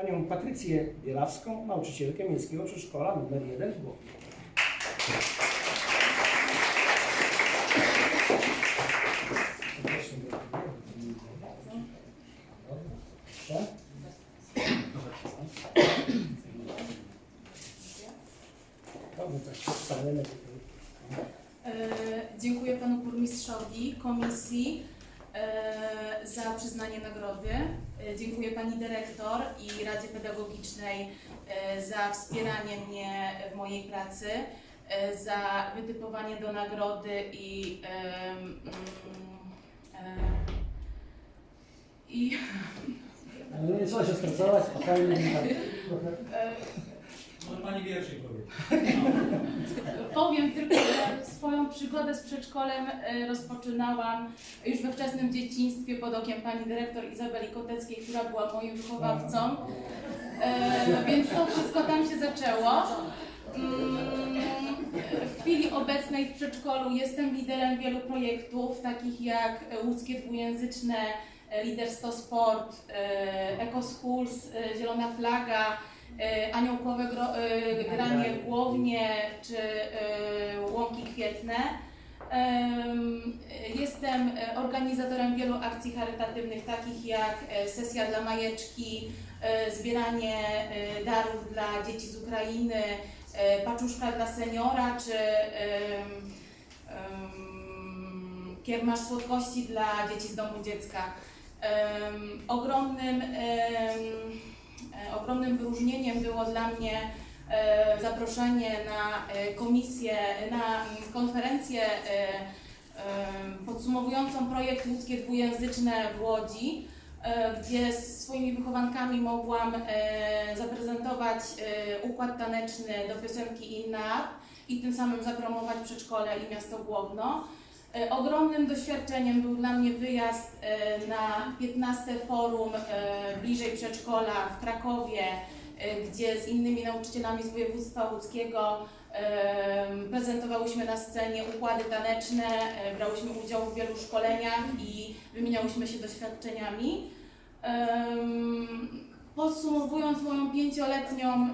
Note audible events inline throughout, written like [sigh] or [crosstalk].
panią Patrycję Bielawską, nauczycielkę miejskiego przedszkola nr 1 w Głowie. E, Dziękuję panu burmistrzowi, komisji e, przyznanie nagrody. E, Dziękuję pani dyrektor i Radzie Pedagogicznej e, za wspieranie mnie w mojej pracy, e, za wytypowanie do nagrody i mm, e, i Ale nie trzeba się stresować, spokojnie. [laughs] Pani wierszyk powie. [laughs] Powiem tylko, że swoją przygodę z przedszkolem e, rozpoczynałam już we wczesnym dzieciństwie pod okiem pani dyrektor Izabeli Koteckiej, która była moim wychowawcą. E, więc to wszystko tam się zaczęło. Mm, W chwili obecnej w przedszkolu jestem liderem wielu projektów, takich jak łódzkie dwujęzyczne e, Liderstwo Sport, e, Eco Schools, e, Zielona Flaga, Aniołkowe gro, e, granie w Głownie czy e, Łąki Kwietne. Em, Jestem e, organizatorem wielu akcji charytatywnych, takich jak e, sesja dla Majeczki, e, zbieranie e, darów dla dzieci z Ukrainy, e, paczuszka dla seniora, czy kiermasz słodkości dla dzieci z domu dziecka. Ogromnym, e, ogromnym wyróżnieniem było dla mnie e, zaproszenie na e, komisję, na mm, konferencję e, podsumowującą projekt Łódzkie Dwujęzyczne w Łodzi, gdzie swoimi wychowankami mogłam zaprezentować układ taneczny do piosenki Inna i tym samym zapromować przedszkole i miasto Głowno. E, Ogromnym doświadczeniem był dla mnie wyjazd e, na 15 forum e, bliżej przedszkola w Krakowie, gdzie z innymi nauczycielami z województwa łódzkiego prezentowałyśmy na scenie układy taneczne, brałyśmy udział w wielu szkoleniach i wymieniałyśmy się doświadczeniami. Podsumowując moją pięcioletnią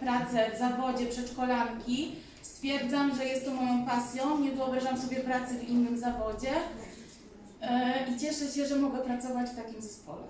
pracę w zawodzie przedszkolanki, stwierdzam, że jest to moją pasją. Nie wyobrażam sobie pracy w innym zawodzie e, i cieszę się, że mogę pracować w takim zespole.